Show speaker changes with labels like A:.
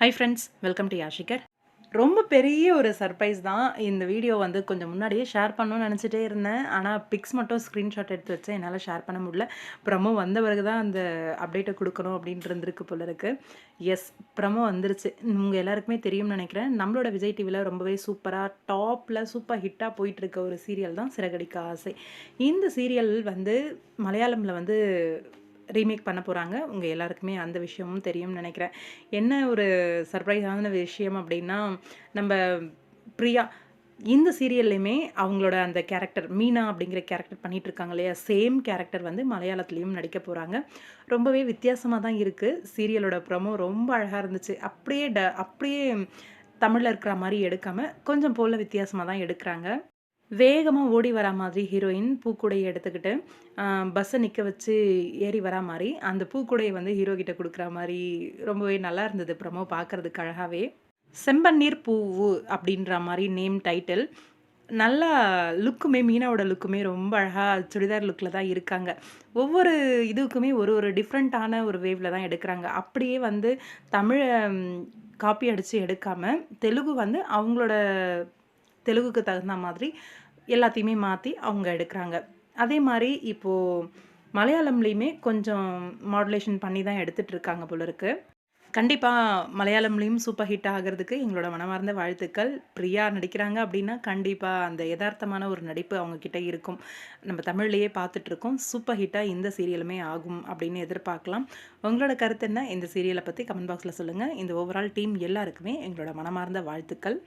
A: High friends welcome to யாஷிகர் ரொம்ப பெரிய ஒரு சர்ப்ரைஸ் தான் இந்த வீடியோ வந்து கொஞ்சம் முன்னாடியே ஷேர் பண்ணணும்னு நினச்சிட்டே இருந்தேன். ஆனால் பிக்ஸ் மட்டும் ஸ்க்ரீன்ஷாட் எடுத்து வச்சேன் என்னால் ஷேர் பண்ண முடியல. ப்ரமோ வந்த பிறகு தான் அந்த அப்டேட்டை கொடுக்கணும் அப்படின்ட்டு இருந்திருக்கு போல இருக்கு. எஸ் ப்ரமோ வந்துருச்சு. உங்கள் எல்லாருக்குமே தெரியும்னு நினைக்கிறேன். நம்மளோட விஜய் டிவியில் ரொம்பவே சூப்பராக டாப்பில் சூப்பர் ஹிட்டாக போயிட்டுருக்க ஒரு சீரியல் தான் சிறகடிக்க ஆசை. இந்த சீரியல் வந்து மலையாளமில் வந்து ரீமேக் பண்ண போகிறாங்க உங்கள் எல்லாருக்குமே அந்த விஷயமும் தெரியும்னு நினைக்கிறேன். என்ன ஒரு சர்ப்ரைஸான விஷயம் அப்படின்னா நம்ம பிரியா இந்த சீரியல்லையுமே அவங்களோட அந்த கேரக்டர் மீனா அப்படிங்கிற கேரக்டர் பண்ணிட்டு இருக்காங்க இல்லையா? சேம் கேரக்டர் வந்து மலையாளத்துலேயும் நடிக்க போகிறாங்க ரொம்பவே வித்தியாசமாக தான் இருக்குது சீரியலோட ப்ரமோ ரொம்ப அழகாக இருந்துச்சு. அப்படியே ட அப்படியே தமிழில் இருக்கிற மாதிரி எடுக்காமல் கொஞ்சம் போல் வித்தியாசமாக தான் எடுக்கிறாங்க. வேகமாக ஓடி வரா மாதிரி ஹீரோயின் பூக்கூடையை எடுத்துக்கிட்டு பஸ்ஸை நிற்க வச்சு ஏறி வரா மாதிரி அந்த பூக்கூடையை வந்து ஹீரோ கிட்ட கொடுக்குற மாதிரி ரொம்பவே நல்லா இருந்தது ப்ரமோ பார்க்குறதுக்கு அழகாகவே செம்பன்னீர் பூவு அப்படின்ற மாதிரி நேம் டைட்டில் நல்லா லுக்குமே மீனாவோட லுக்குமே ரொம்ப அழகாக சுடிதார் லுக்கில் தான் இருக்காங்க. ஒவ்வொரு இதுக்குமே ஒரு ஒரு டிஃப்ரெண்ட்டான ஒரு வேவில் தான் எடுக்கிறாங்க. அப்படியே வந்து தமிழை காப்பி அடித்து எடுக்காமல் தெலுங்கு வந்து அவங்களோட தெலுங்குக்கு தகுந்த மாதிரி எல்லாத்தையுமே மாற்றி அவங்க எடுக்கிறாங்க. அதே மாதிரி இப்போது மலையாளம்லேயுமே கொஞ்சம் மாடுலேஷன் பண்ணி தான் எடுத்துகிட்டு இருக்காங்க போல இருக்கு. கண்டிப்பாக மலையாளம்லேயும் சூப்பர் ஹிட் ஆகிறதுக்கு எங்களோட மனமார்ந்த வாழ்த்துக்கள். பிரியா நடிக்கிறாங்க அப்படின்னா கண்டிப்பாக அந்த யதார்த்தமான ஒரு நடிப்பு அவங்கக்கிட்ட இருக்கும். நம்ம தமிழ்லேயே பார்த்துட்ருக்கோம் சூப்பர் ஹிட்டாக இந்த சீரியலுமே ஆகும் அப்படின்னு எதிர்பார்க்கலாம். உங்களோட கருத்து என்ன? இந்த சீரியலை பற்றி கமெண்ட் பாக்ஸில் சொல்லுங்கள் இந்த ஓவரால் டீம் எல்லாருக்குமே எங்களோட மனமார்ந்த வாழ்த்துக்கள்.